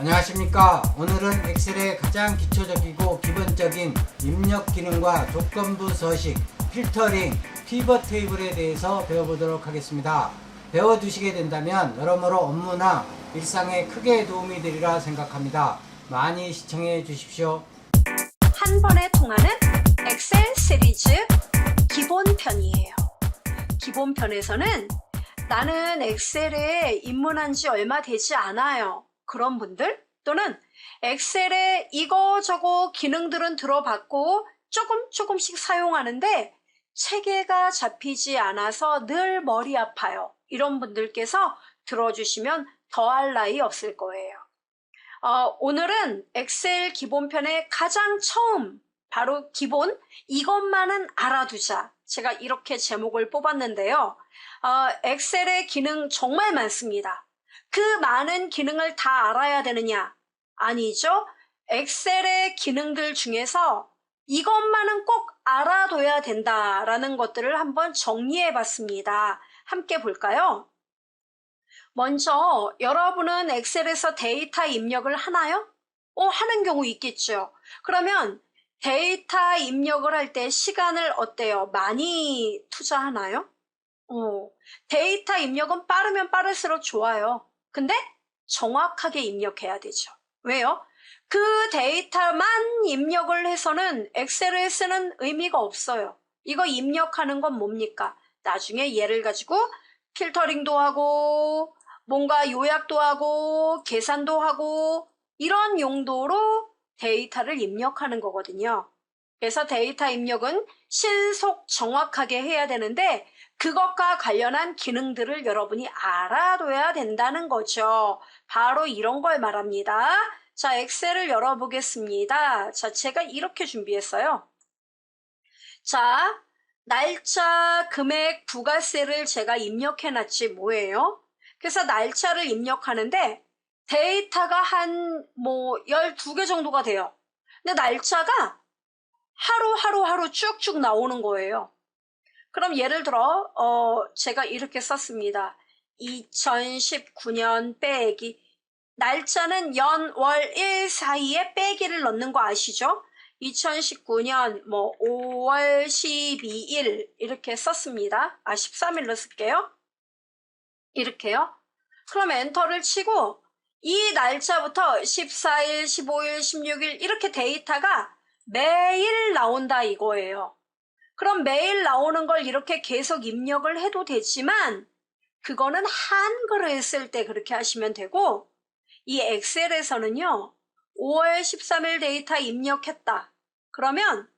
안녕하십니까. 오늘은 엑셀의 가장 기초적이고 기본적인 입력 기능과 조건부 서식, 필터링, 피벗 테이블에 대해서 배워보도록 하겠습니다. 배워두시게 된다면 여러모로 업무나 일상에 크게 도움이 되리라 생각합니다. 많이 시청해 주십시오. 한 번에 통하는 엑셀 시리즈 기본편이에요. 기본편에서는 나는 엑셀에 입문한 지 얼마 되지 않아요. 그런 분들 또는 엑셀에 이거저거 기능들은 들어봤고 조금 조금씩 사용하는데 체계가 잡히지 않아서 늘 머리 아파요. 이런 분들께서 들어주시면 더할 나위 없을 거예요. 어, 오늘은 엑셀 기본편의 가장 처음 바로 기본 이것만은 알아두자. 제가 이렇게 제목을 뽑았는데요. 어, 엑셀의 기능 정말 많습니다. 그 많은 기능을 다 알아야 되느냐? 아니죠. 엑셀의 기능들 중에서 이것만은 꼭 알아둬야 된다라는 것들을 한번 정리해 봤습니다. 함께 볼까요? 먼저 여러분은 엑셀에서 데이터 입력을 하나요? 어, 하는 경우 있겠죠. 그러면 데이터 입력을 할 때 시간을 어때요? 많이 투자하나요? 어, 데이터 입력은 빠르면 빠를수록 좋아요. 근데 정확하게 입력해야 되죠. 왜요? 그 데이터만 입력을 해서는 엑셀을 쓰는 의미가 없어요. 이거 입력하는 건 뭡니까? 나중에 얘를 가지고 필터링도 하고 뭔가 요약도 하고 계산도 하고 이런 용도로 데이터를 입력하는 거거든요. 그래서 데이터 입력은 신속 정확하게 해야 되는데 그것과 관련한 기능들을 여러분이 알아둬야 된다는 거죠. 바로 이런 걸 말합니다. 자, 엑셀을 열어보겠습니다. 자, 제가 이렇게 준비했어요. 자, 날짜, 금액, 부가세를 제가 입력해놨지 뭐예요? 그래서 날짜를 입력하는데 데이터가 한 뭐 12개 정도가 돼요. 근데 날짜가 하루하루 하루 쭉쭉 나오는 거예요. 그럼 예를 들어 어 제가 이렇게 썼습니다. 2019년 빼기 날짜는 연, 월, 일 사이에 빼기를 넣는 거 아시죠? 2019년 뭐 5월 12일 이렇게 썼습니다. 아 13일로 쓸게요. 이렇게요. 그럼 엔터를 치고 이 날짜부터 14일, 15일, 16일 이렇게 데이터가 매일 나온다 이거예요. 그럼 매일 나오는 걸 이렇게 계속 입력을 해도 되지만 그거는 한글을 쓸때 그렇게 하시면 되고 이 엑셀에서는요 5월 13일 데이터 입력했다. 그러면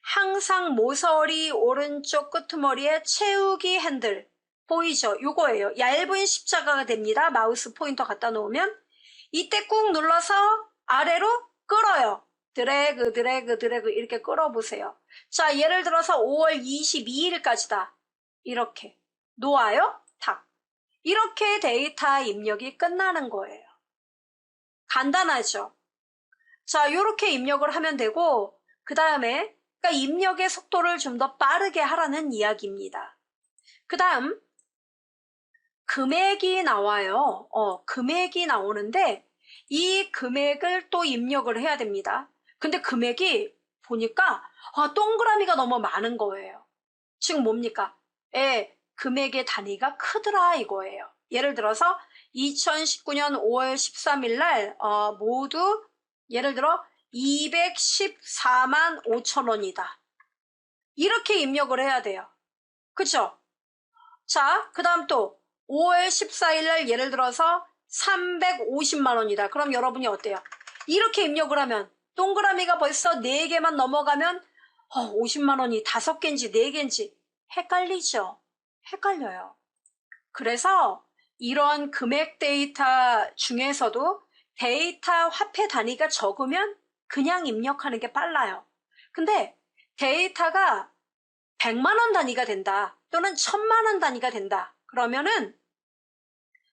항상 모서리 오른쪽 끄트머리에 채우기 핸들 보이죠? 요거예요. 얇은 십자가가 됩니다. 마우스 포인터 갖다 놓으면 이때 꾹 눌러서 아래로 끌어요. 드래그 드래그 드래그 이렇게 끌어보세요. 자 예를 들어서 5월 22일까지다. 이렇게 놓아요. 탁. 이렇게 데이터 입력이 끝나는 거예요. 간단하죠? 자 이렇게 입력을 하면 되고 그 다음에 그러니까 입력의 속도를 좀 더 빠르게 하라는 이야기입니다. 그 다음 금액이 나와요. 어, 금액이 나오는데 이 금액을 또 입력을 해야 됩니다. 근데 금액이 보니까 아, 동그라미가 너무 많은 거예요. 지금 뭡니까? 예, 금액의 단위가 크더라 이거예요. 예를 들어서 2019년 5월 13일 날 어, 모두 예를 들어 214만 5천 원이다. 이렇게 입력을 해야 돼요. 그쵸? 자, 그 다음 또 5월 14일 날 예를 들어서 350만 원이다. 그럼 여러분이 어때요? 이렇게 입력을 하면 동그라미가 벌써 4개만 넘어가면 어, 50만 원이 5개인지 4개인지 헷갈리죠? 헷갈려요. 그래서 이런 금액 데이터 중에서도 데이터 화폐 단위가 적으면 그냥 입력하는 게 빨라요. 근데 데이터가 100만 원 단위가 된다. 또는 1000만 원 단위가 된다. 그러면은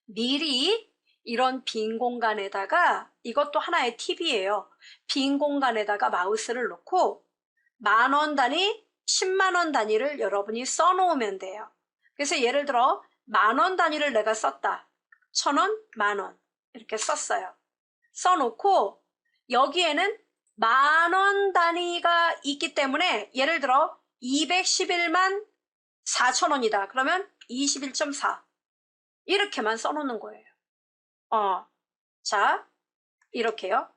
미리 이런 빈 공간에다가 이것도 하나의 팁이에요. 빈 공간에다가 마우스를 놓고 만 원 단위, 10만 원 단위를 여러분이 써놓으면 돼요. 그래서 예를 들어 만 원 단위를 내가 썼다. 천 원, 만 원 이렇게 썼어요. 써놓고 여기에는 만 원 단위가 있기 때문에 예를 들어 211만 4천 원이다. 그러면 21.4 이렇게만 써놓는 거예요. 어, 자 이렇게요.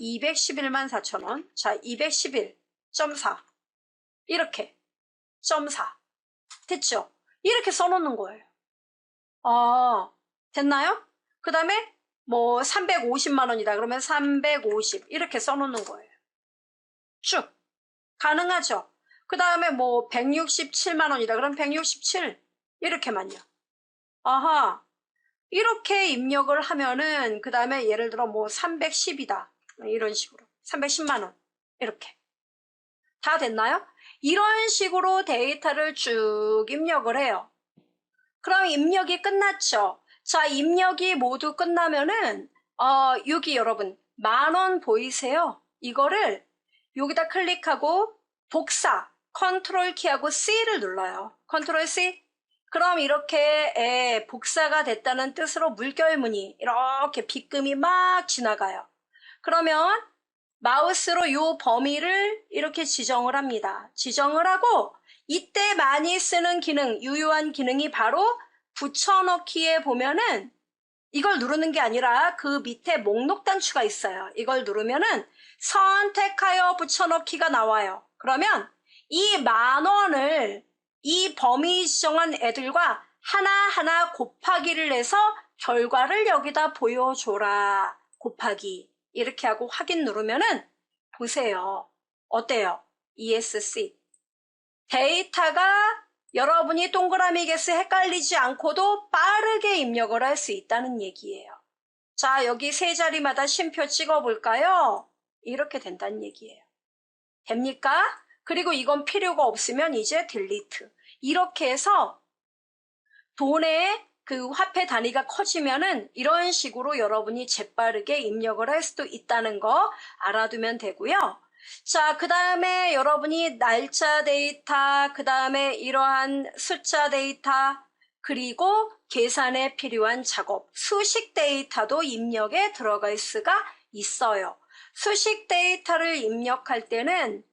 211만 4천 원. 자 211.4 이렇게 점4 됐죠? 이렇게 써놓는 거예요. 아, 됐나요? 그 다음에 뭐 350만 원이다. 그러면 350 이렇게 써놓는 거예요. 쭉 가능하죠? 그 다음에 뭐 167만 원이다. 그럼 167 이렇게만요. 아하 이렇게 입력을 하면은 그 다음에 예를 들어 뭐 310이다. 이런 식으로 310만 원 이렇게 다 됐나요? 이런 식으로 데이터를 쭉 입력을 해요. 그럼 입력이 끝났죠. 자, 입력이 모두 끝나면은 어, 여기 여러분 만원 보이세요? 이거를 여기다 클릭하고 복사 컨트롤 키하고 C를 눌러요. 컨트롤 C. 그럼 이렇게 에, 복사가 됐다는 뜻으로 물결무늬 이렇게 빗금이 막 지나가요. 그러면 마우스로 요 범위를 이렇게 지정을 합니다. 지정을 하고 이때 많이 쓰는 기능, 유효한 기능이 바로 붙여넣기에 보면은 이걸 누르는 게 아니라 그 밑에 목록 단추가 있어요. 이걸 누르면은 선택하여 붙여넣기가 나와요. 그러면 이 만 원을 이 범위 지정한 애들과 하나하나 곱하기를 해서 결과를 여기다 보여줘라. 곱하기. 이렇게 하고 확인 누르면은 보세요. 어때요? ESC. 데이터가 여러분이 동그라미 개수 헷갈리지 않고도 빠르게 입력을 할 수 있다는 얘기예요. 자, 여기 세 자리마다 쉼표 찍어볼까요? 이렇게 된다는 얘기예요. 됩니까? 그리고 이건 필요가 없으면 이제 딜리트. 이렇게 해서 돈의 그 화폐 단위가 커지면은 이런 식으로 여러분이 재빠르게 입력을 할 수도 있다는 거 알아두면 되고요. 자, 그 다음에 여러분이 날짜 데이터, 그 다음에 이러한 숫자 데이터, 그리고 계산에 필요한 작업, 수식 데이터도 입력에 들어갈 수가 있어요. 수식 데이터를 입력할 때는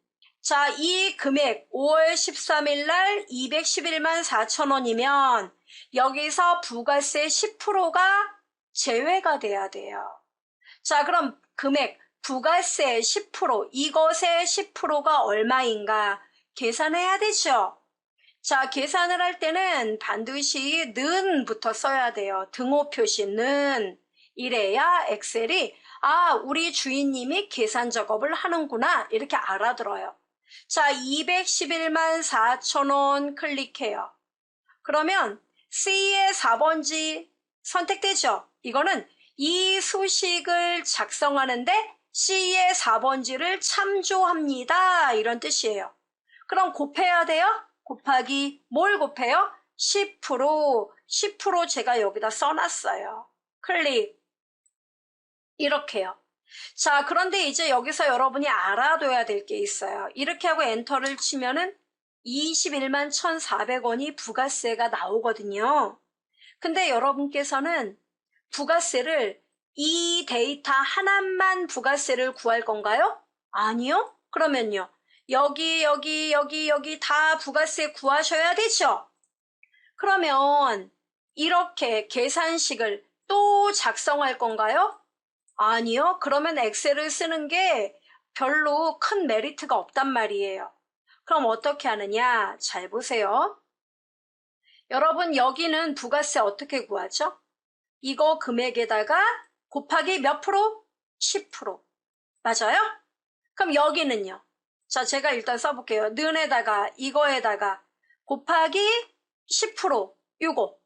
자, 이 금액 5월 13일 날 211만 4천 원이면 여기서 부가세 10%가 제외가 돼야 돼요. 자, 그럼 금액 부가세 10% 이것의 10%가 얼마인가 계산해야 되죠. 자, 계산을 할 때는 반드시 는부터 써야 돼요. 등호 표시는 이래야 엑셀이 아, 우리 주인님이 계산 작업을 하는구나 이렇게 알아들어요. 자, 211만 4천 원 클릭해요. 그러면 C의 4번지 선택되죠? 이거는 이 수식을 작성하는데 C의 4번지를 참조합니다. 이런 뜻이에요. 그럼 곱해야 돼요? 곱하기 뭘 곱해요? 10% 10% 제가 여기다 써놨어요. 클릭 이렇게요. 자, 그런데 이제 여기서 여러분이 알아둬야 될 게 있어요. 이렇게 하고 엔터를 치면은 21만 1,400원이 부가세가 나오거든요. 근데 여러분께서는 부가세를 이 데이터 하나만 부가세를 구할 건가요? 아니요? 그러면요. 여기, 여기, 여기, 여기 다 부가세 구하셔야 되죠? 그러면 이렇게 계산식을 또 작성할 건가요? 아니요. 그러면 엑셀을 쓰는 게 별로 큰 메리트가 없단 말이에요. 그럼 어떻게 하느냐? 잘 보세요. 여러분, 여기는 부가세 어떻게 구하죠? 이거 금액에다가 곱하기 몇 프로? 10%. 맞아요? 그럼 여기는요? 자, 제가 일단 써볼게요. 는에다가 이거에다가 곱하기 10% 요거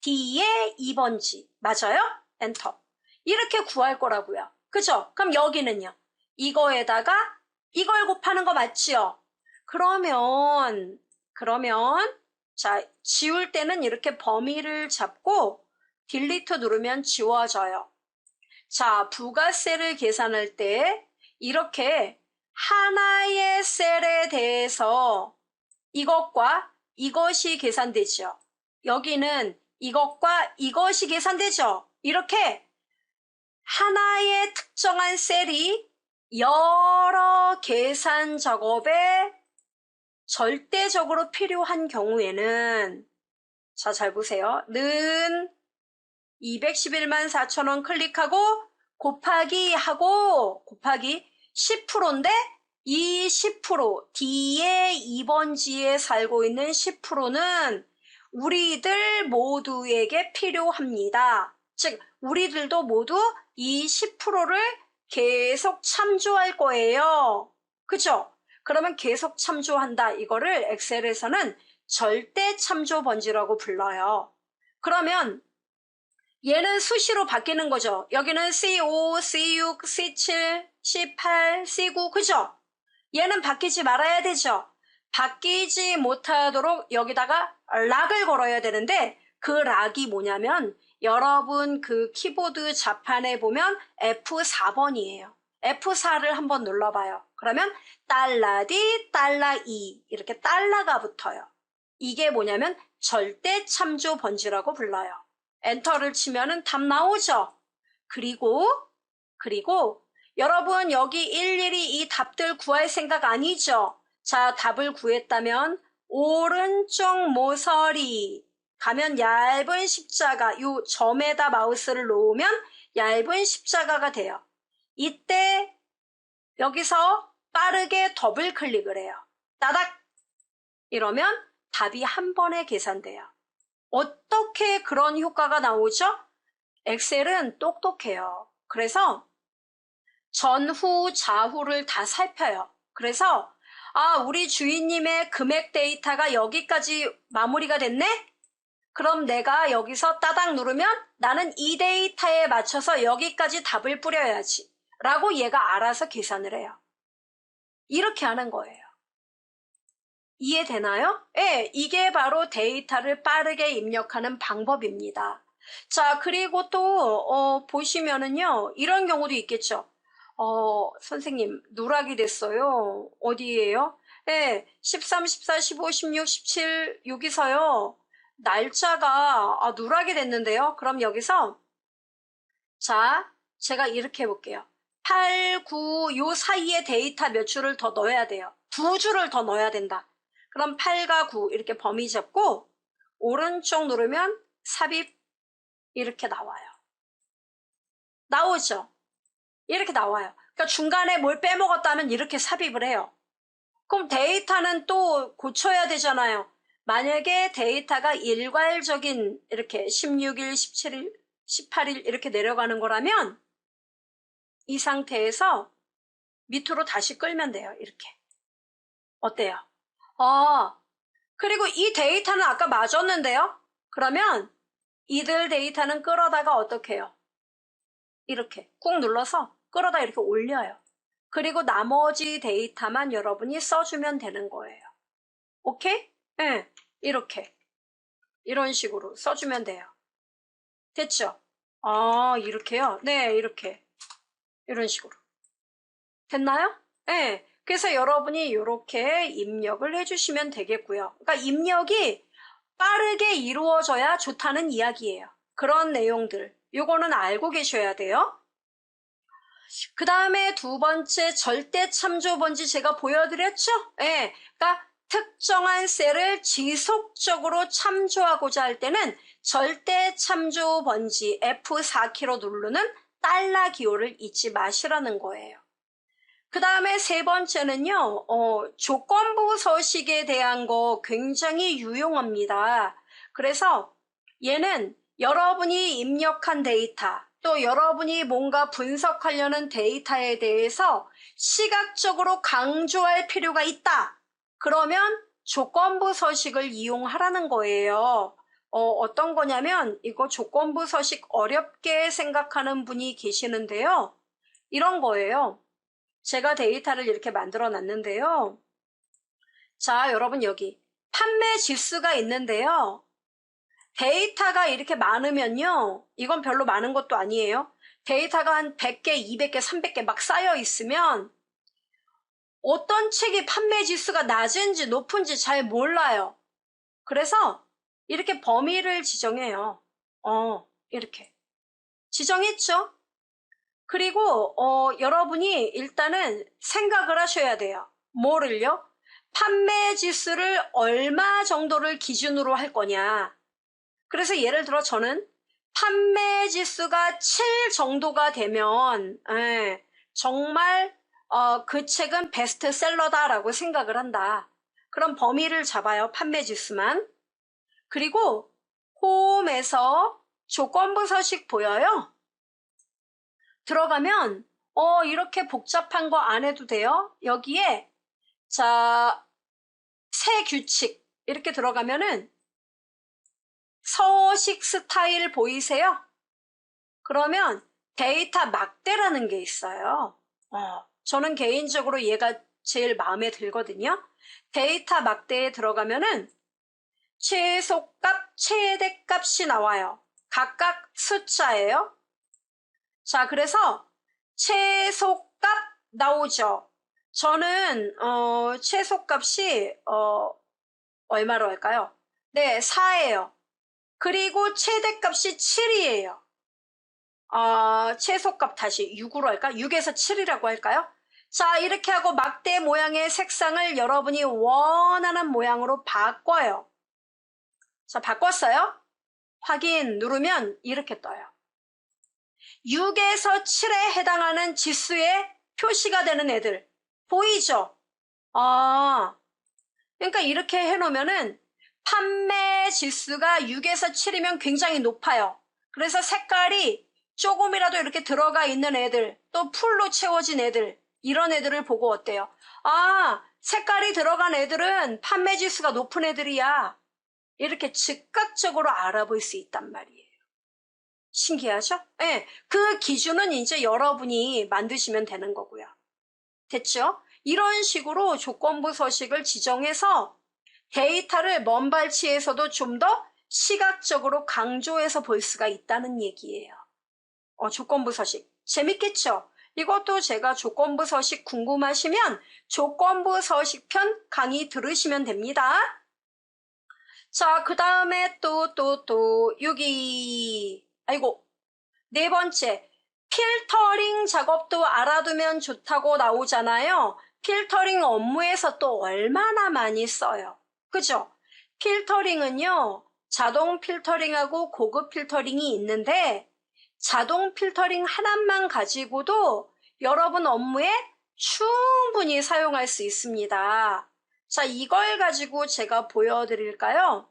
D의 2번지 맞아요? 엔터 이렇게 구할 거라고요. 그죠? 그럼 여기는요? 이거에다가 이걸 곱하는 거 맞지요? 그러면 그러면 자 지울 때는 이렇게 범위를 잡고 딜리트 누르면 지워져요. 자 부가세를 계산할 때 이렇게 하나의 셀에 대해서 이것과 이것이 계산되죠. 여기는 이것과 이것이 계산되죠. 이렇게 하나의 특정한 셀이 여러 계산 작업에 절대적으로 필요한 경우에는 자, 잘 보세요. 는 211만 4천원 클릭하고 곱하기 하고 곱하기 10%인데 이 10% D의 2번지에 살고 있는 10%는 우리들 모두에게 필요합니다. 즉, 우리들도 모두 이 10%를 계속 참조할 거예요. 그죠? 그러면 계속 참조한다. 이거를 엑셀에서는 절대 참조 번지라고 불러요. 그러면 얘는 수시로 바뀌는 거죠. 여기는 C5, C6, C7, C8, C9, 그죠? 얘는 바뀌지 말아야 되죠. 바뀌지 못하도록 여기다가 락을 걸어야 되는데 그 락이 뭐냐면 여러분 그 키보드 자판에 보면 F4번이에요. F4를 한번 눌러봐요. 그러면 달러디, 달러 2 이렇게 달러가 붙어요. 이게 뭐냐면 절대 참조 번지라고 불러요. 엔터를 치면은 답 나오죠. 그리고 그리고 여러분 여기 일일이 이 답들 구할 생각 아니죠? 자, 답을 구했다면 오른쪽 모서리 가면 얇은 십자가 요 점에다 마우스를 놓으면 얇은 십자가가 돼요. 이때 여기서 빠르게 더블 클릭을 해요. 따닥 이러면 답이 한 번에 계산돼요. 어떻게 그런 효과가 나오죠? 엑셀은 똑똑해요. 그래서 전후, 좌후를 다 살펴요. 그래서 아, 우리 주인님의 금액 데이터가 여기까지 마무리가 됐네? 그럼 내가 여기서 따닥 누르면 나는 이 데이터에 맞춰서 여기까지 답을 뿌려야지. 라고 얘가 알아서 계산을 해요. 이렇게 하는 거예요. 이해되나요? 예, 이게 바로 데이터를 빠르게 입력하는 방법입니다. 자, 그리고 또, 어, 보시면은요, 이런 경우도 있겠죠. 어, 선생님, 누락이 됐어요. 어디예요? 예, 13, 14, 15, 16, 17, 여기서요. 날짜가, 아, 누락이 됐는데요. 그럼 여기서, 자, 제가 이렇게 해볼게요. 8, 9, 요 사이에 데이터 몇 줄을 더 넣어야 돼요. 두 줄을 더 넣어야 된다. 그럼 8과 9 이렇게 범위 잡고 오른쪽 누르면 삽입 이렇게 나와요. 나오죠? 이렇게 나와요. 그러니까 중간에 뭘 빼먹었다면 이렇게 삽입을 해요. 그럼 데이터는 또 고쳐야 되잖아요. 만약에 데이터가 일괄적인 이렇게 16일, 17일, 18일 이렇게 내려가는 거라면 이 상태에서 밑으로 다시 끌면 돼요. 이렇게. 어때요? 아, 그리고 이 데이터는 아까 맞았는데요? 그러면 이들 데이터는 끌어다가 어떻게 해요? 이렇게 꾹 눌러서 끌어다 이렇게 올려요. 그리고 나머지 데이터만 여러분이 써주면 되는 거예요. 오케이? 네, 이렇게. 이런 식으로 써주면 돼요. 됐죠? 아, 이렇게요? 네, 이렇게. 이런 식으로. 됐나요? 네. 그래서 여러분이 이렇게 입력을 해주시면 되겠고요. 그러니까 입력이 빠르게 이루어져야 좋다는 이야기예요. 그런 내용들. 요거는 알고 계셔야 돼요. 그 다음에 두 번째 절대 참조 번지 제가 보여드렸죠? 예. 네, 그러니까 특정한 셀을 지속적으로 참조하고자 할 때는 절대 참조 번지 F4키로 누르는 달러 기호를 잊지 마시라는 거예요. 그 다음에 세 번째는요, 어, 조건부 서식에 대한 거 굉장히 유용합니다. 그래서 얘는 여러분이 입력한 데이터, 또 여러분이 뭔가 분석하려는 데이터에 대해서 시각적으로 강조할 필요가 있다. 그러면 조건부 서식을 이용하라는 거예요. 어, 어떤 거냐면 이거 조건부 서식 어렵게 생각하는 분이 계시는데요. 이런 거예요. 제가 데이터를 이렇게 만들어 놨는데요. 자, 여러분 여기 판매 지수가 있는데요. 데이터가 이렇게 많으면요. 이건 별로 많은 것도 아니에요. 데이터가 한 100개, 200개, 300개 막 쌓여 있으면 어떤 책이 판매 지수가 낮은지 높은지 잘 몰라요. 그래서 이렇게 범위를 지정해요. 어, 이렇게. 지정했죠? 그리고 어, 여러분이 일단은 생각을 하셔야 돼요. 뭐를요? 판매 지수를 얼마 정도를 기준으로 할 거냐. 그래서 예를 들어 저는 판매 지수가 7 정도가 되면 예, 정말 어, 그 책은 베스트셀러다라고 생각을 한다. 그럼 범위를 잡아요. 판매 지수만. 그리고 홈에서 조건부 서식 보여요? 들어가면 어 이렇게 복잡한 거 안 해도 돼요. 여기에 자, 새 규칙 이렇게 들어가면은 서식 스타일 보이세요? 그러면 데이터 막대라는 게 있어요. 어, 저는 개인적으로 얘가 제일 마음에 들거든요. 데이터 막대에 들어가면은 최소값, 최대값이 나와요. 각각 숫자예요. 자, 그래서 최소값 나오죠. 저는 어, 최소값이 어, 얼마로 할까요? 네, 4예요. 그리고 최대값이 7이에요. 어, 최소값 다시 6으로 할까? 6에서 7이라고 할까요? 자, 이렇게 하고 막대 모양의 색상을 여러분이 원하는 모양으로 바꿔요. 자, 바꿨어요? 확인 누르면 이렇게 떠요. 6에서 7에 해당하는 지수에 표시가 되는 애들 보이죠? 아, 그러니까 이렇게 해놓으면은 판매 지수가 6에서 7이면 굉장히 높아요. 그래서 색깔이 조금이라도 이렇게 들어가 있는 애들, 또 풀로 채워진 애들, 이런 애들을 보고 어때요? 아, 색깔이 들어간 애들은 판매 지수가 높은 애들이야. 이렇게 즉각적으로 알아볼 수 있단 말이에요. 신기하죠? 네, 그 기준은 이제 여러분이 만드시면 되는 거고요. 됐죠? 이런 식으로 조건부 서식을 지정해서 데이터를 먼 발치에서도 좀 더 시각적으로 강조해서 볼 수가 있다는 얘기예요. 어, 조건부 서식. 재밌겠죠? 이것도 제가 조건부 서식 궁금하시면 조건부 서식 편 강의 들으시면 됩니다. 자, 그 다음에 또, 또, 또, 여기, 아이고, 네 번째. 필터링 작업도 알아두면 좋다고 나오잖아요. 필터링 업무에서 또 얼마나 많이 써요. 그죠? 필터링은요, 자동 필터링하고 고급 필터링이 있는데, 자동 필터링 하나만 가지고도 여러분 업무에 충분히 사용할 수 있습니다. 자, 이걸 가지고 제가 보여드릴까요?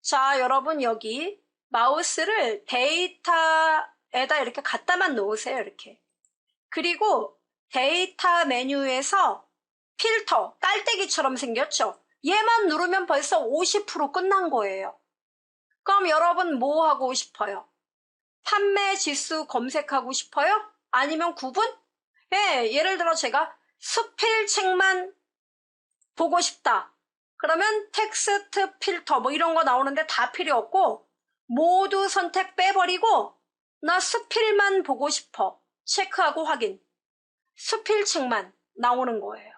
자, 여러분 여기 마우스를 데이터에다 이렇게 갖다만 놓으세요. 이렇게. 그리고 데이터 메뉴에서 필터, 깔때기처럼 생겼죠? 얘만 누르면 벌써 50% 끝난 거예요. 그럼 여러분 뭐 하고 싶어요? 판매 지수 검색하고 싶어요? 아니면 구분? 예, 예를 들어 제가 수필 책만 보고 싶다. 그러면 텍스트 필터 뭐 이런 거 나오는데 다 필요 없고 모두 선택 빼버리고 나 수필만 보고 싶어. 체크하고 확인. 수필 책만 나오는 거예요.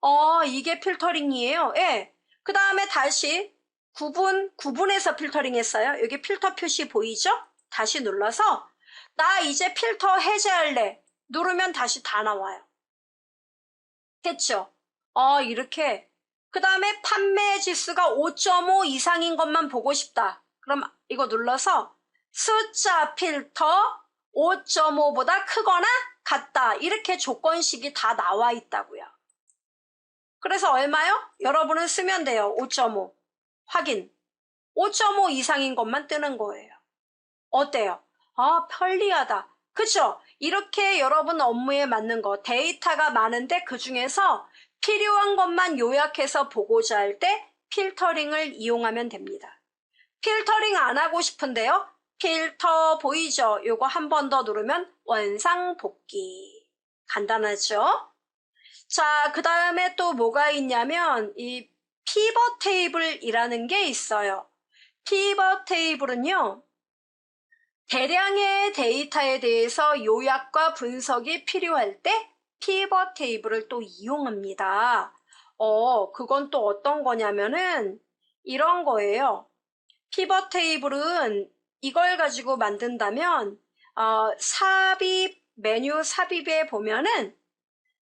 어, 이게 필터링이에요. 예. 그 다음에 다시 구분, 구분해서 필터링 했어요. 여기 필터 표시 보이죠? 다시 눌러서 나 이제 필터 해제할래. 누르면 다시 다 나와요. 됐죠? 어, 이렇게. 그 다음에 판매 지수가 5.5 이상인 것만 보고 싶다. 그럼 이거 눌러서 숫자 필터 5.5보다 크거나 같다. 이렇게 조건식이 다 나와 있다고요. 그래서 얼마요? 여러분은 쓰면 돼요. 5.5. 확인. 5.5 이상인 것만 뜨는 거예요. 어때요? 아, 편리하다. 그쵸? 이렇게 여러분 업무에 맞는 거, 데이터가 많은데 그 중에서 필요한 것만 요약해서 보고자 할 때 필터링을 이용하면 됩니다. 필터링 안 하고 싶은데요? 필터 보이죠? 요거 한 번 더 누르면 원상 복귀. 간단하죠? 자, 그 다음에 또 뭐가 있냐면 이 피벗 테이블이라는 게 있어요. 피벗 테이블은요. 대량의 데이터에 대해서 요약과 분석이 필요할 때 피벗 테이블을 또 이용합니다. 어, 그건 또 어떤 거냐면은 이런 거예요. 피벗 테이블은 이걸 가지고 만든다면 어, 삽입 메뉴 삽입에 보면은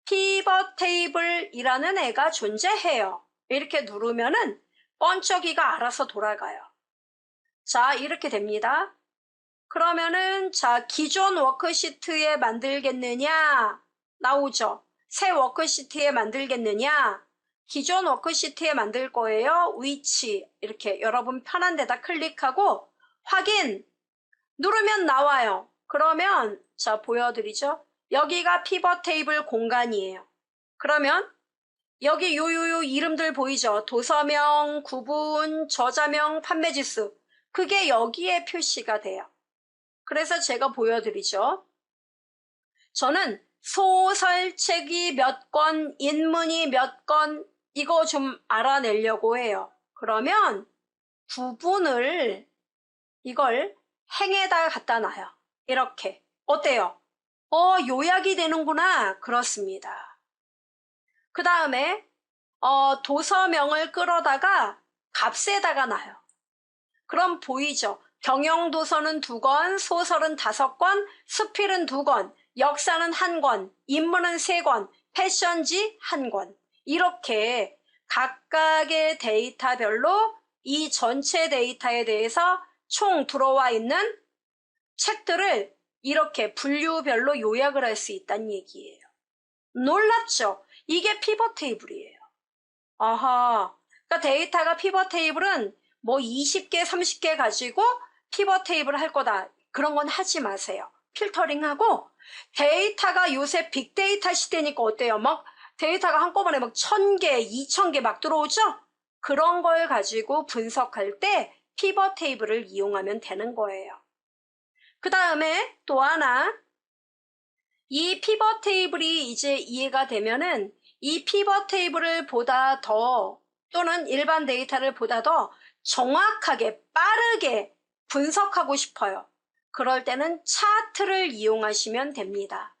피벗 테이블이라는 애가 존재해요. 이렇게 누르면은 번쩍이가 알아서 돌아가요. 자, 이렇게 됩니다. 그러면은 자, 기존 워크시트에 만들겠느냐? 나오죠. 새 워크시트에 만들겠느냐? 기존 워크시트에 만들 거예요. 위치 이렇게 여러분 편한 데다 클릭하고 확인 누르면 나와요. 그러면 자 보여드리죠. 여기가 피벗 테이블 공간이에요. 그러면 여기 요요요 이름들 보이죠? 도서명, 구분, 저자명, 판매지수. 그게 여기에 표시가 돼요. 그래서 제가 보여드리죠. 저는 소설책이 몇 권, 인문이 몇 권, 이거 좀 알아내려고 해요. 그러면 구분을 이걸 행에다 갖다 놔요. 이렇게. 어때요? 어, 요약이 되는구나. 그렇습니다. 그 다음에, 어, 도서명을 끌어다가 값에다가 놔요. 그럼 보이죠? 경영도서는 두 권, 소설은 다섯 권, 수필은 두 권, 역사는 한 권, 인문은 세 권, 패션지 한 권. 이렇게 각각의 데이터별로 이 전체 데이터에 대해서 총 들어와 있는 책들을 이렇게 분류별로 요약을 할 수 있다는 얘기예요. 놀랍죠? 이게 피벗 테이블이에요. 아하. 그러니까 데이터가 피벗 테이블은 뭐 20개, 30개 가지고 피벗 테이블 할 거다. 그런 건 하지 마세요. 필터링하고 데이터가 요새 빅데이터 시대니까 어때요? 막 데이터가 한꺼번에 막 1000개, 2000개 막 들어오죠? 그런 걸 가지고 분석할 때 피벗 테이블을 이용하면 되는 거예요. 그 다음에 또 하나 이 피벗 테이블이 이제 이해가 되면은 이 피벗 테이블을 보다 더 또는 일반 데이터를 보다 더 정확하게 빠르게 분석하고 싶어요. 그럴 때는 차트를 이용하시면 됩니다.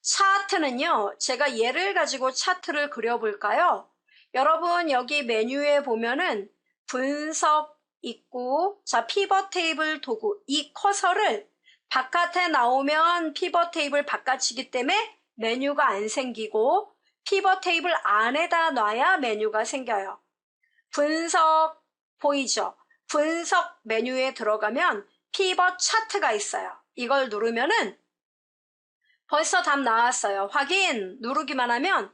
차트는요, 제가 예를 가지고 차트를 그려볼까요? 여러분, 여기 메뉴에 보면은 분석 있고, 자, 피벗 테이블 도구, 이 커서를 바깥에 나오면 피벗 테이블 바깥이기 때문에 메뉴가 안 생기고, 피벗 테이블 안에다 놔야 메뉴가 생겨요. 분석 보이죠? 분석 메뉴에 들어가면 피벗 차트가 있어요. 이걸 누르면은 벌써 답 나왔어요. 확인 누르기만 하면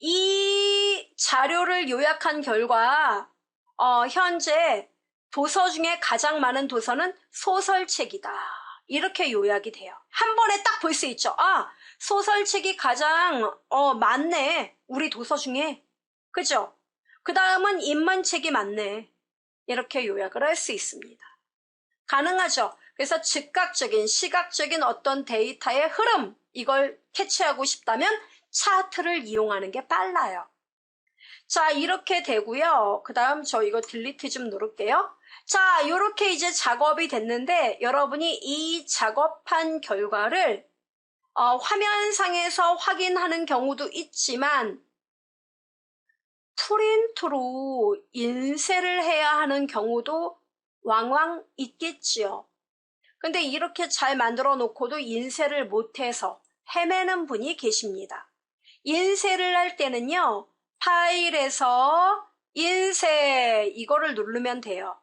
이 자료를 요약한 결과 어, 현재 도서 중에 가장 많은 도서는 소설책이다. 이렇게 요약이 돼요. 한 번에 딱 볼 수 있죠. 아, 소설책이 가장 어, 많네. 우리 도서 중에. 그죠? 그 다음은 인문책이 많네. 이렇게 요약을 할 수 있습니다. 가능하죠. 그래서 즉각적인 시각적인 어떤 데이터의 흐름 이걸 캐치하고 싶다면 차트를 이용하는 게 빨라요. 자 이렇게 되고요. 그 다음 저 이거 딜리트 좀 누를게요. 자 이렇게 이제 작업이 됐는데 여러분이 이 작업한 결과를 어, 화면상에서 확인하는 경우도 있지만 프린트로 인쇄를 해야 하는 경우도 왕왕 있겠지요. 근데 이렇게 잘 만들어 놓고도 인쇄를 못해서 헤매는 분이 계십니다. 인쇄를 할 때는요, 파일에서 인쇄 이거를 누르면 돼요.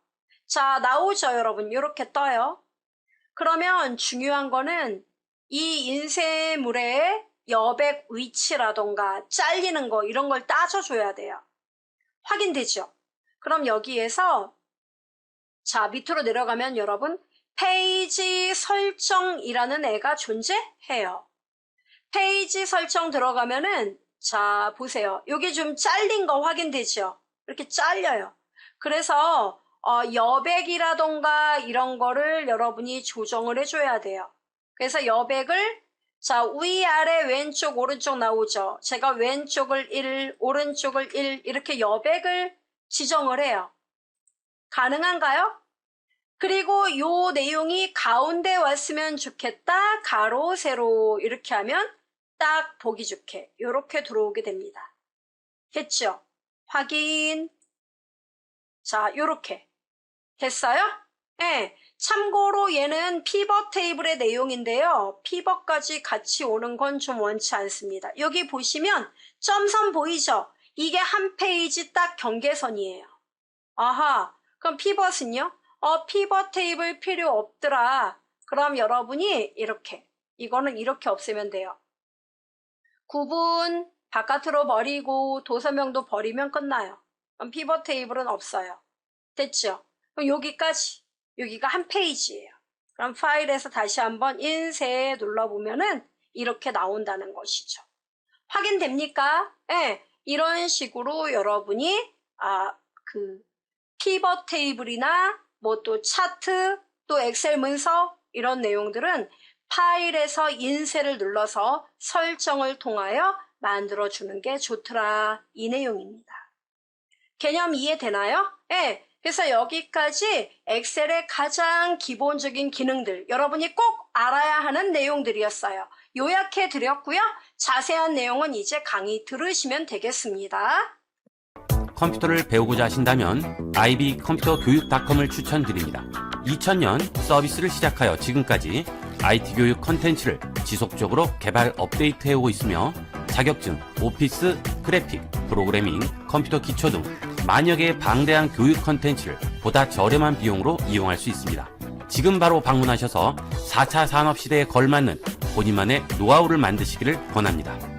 자, 나오죠, 여러분. 이렇게 떠요. 그러면 중요한 거는 이 인쇄물의 여백 위치라던가 잘리는 거 이런 걸 따져줘야 돼요. 확인되죠? 그럼 여기에서 자, 밑으로 내려가면 여러분 페이지 설정이라는 애가 존재해요. 페이지 설정 들어가면은 자, 보세요. 여기 좀 잘린 거 확인되죠? 이렇게 잘려요. 그래서 어, 여백이라던가 이런 거를 여러분이 조정을 해줘야 돼요. 그래서 여백을 자, 위아래 왼쪽 오른쪽 나오죠. 제가 왼쪽을 1, 오른쪽을 1 이렇게 여백을 지정을 해요. 가능한가요? 그리고 요 내용이 가운데 왔으면 좋겠다. 가로, 세로 이렇게 하면 딱 보기 좋게 이렇게 들어오게 됩니다. 됐죠? 확인. 자, 요렇게. 됐어요? 네. 참고로 얘는 피벗 테이블의 내용인데요. 피벗까지 같이 오는 건 좀 원치 않습니다. 여기 보시면 점선 보이죠? 이게 한 페이지 딱 경계선이에요. 아하, 그럼 피벗은요? 어, 피벗 테이블 필요 없더라. 그럼 여러분이 이렇게, 이거는 이렇게 없애면 돼요. 구분 바깥으로 버리고 도서명도 버리면 끝나요. 그럼 피벗 테이블은 없어요. 됐죠? 그럼 여기까지, 여기가 한 페이지예요. 그럼 파일에서 다시 한번 인쇄 눌러보면은 이렇게 나온다는 것이죠. 확인됩니까? 예, 이런 식으로 여러분이 아, 그 피벗 테이블이나 뭐 또 차트, 또 엑셀 문서 이런 내용들은 파일에서 인쇄를 눌러서 설정을 통하여 만들어 주는 게 좋더라 이 내용입니다. 개념 이해되나요? 예. 그래서 여기까지 엑셀의 가장 기본적인 기능들 여러분이 꼭 알아야 하는 내용들이었어요. 요약해 드렸고요. 자세한 내용은 이제 강의 들으시면 되겠습니다. 컴퓨터를 배우고자 하신다면 IB 컴퓨터 교육닷컴을 추천드립니다. 2000년 서비스를 시작하여 지금까지 IT 교육 컨텐츠를 지속적으로 개발 업데이트해 오고 있으며 자격증, 오피스, 그래픽, 프로그래밍, 컴퓨터 기초 등 만여 개의 방대한 교육 컨텐츠를 보다 저렴한 비용으로 이용할 수 있습니다. 지금 바로 방문하셔서 4차 산업시대에 걸맞는 본인만의 노하우를 만드시기를 권합니다.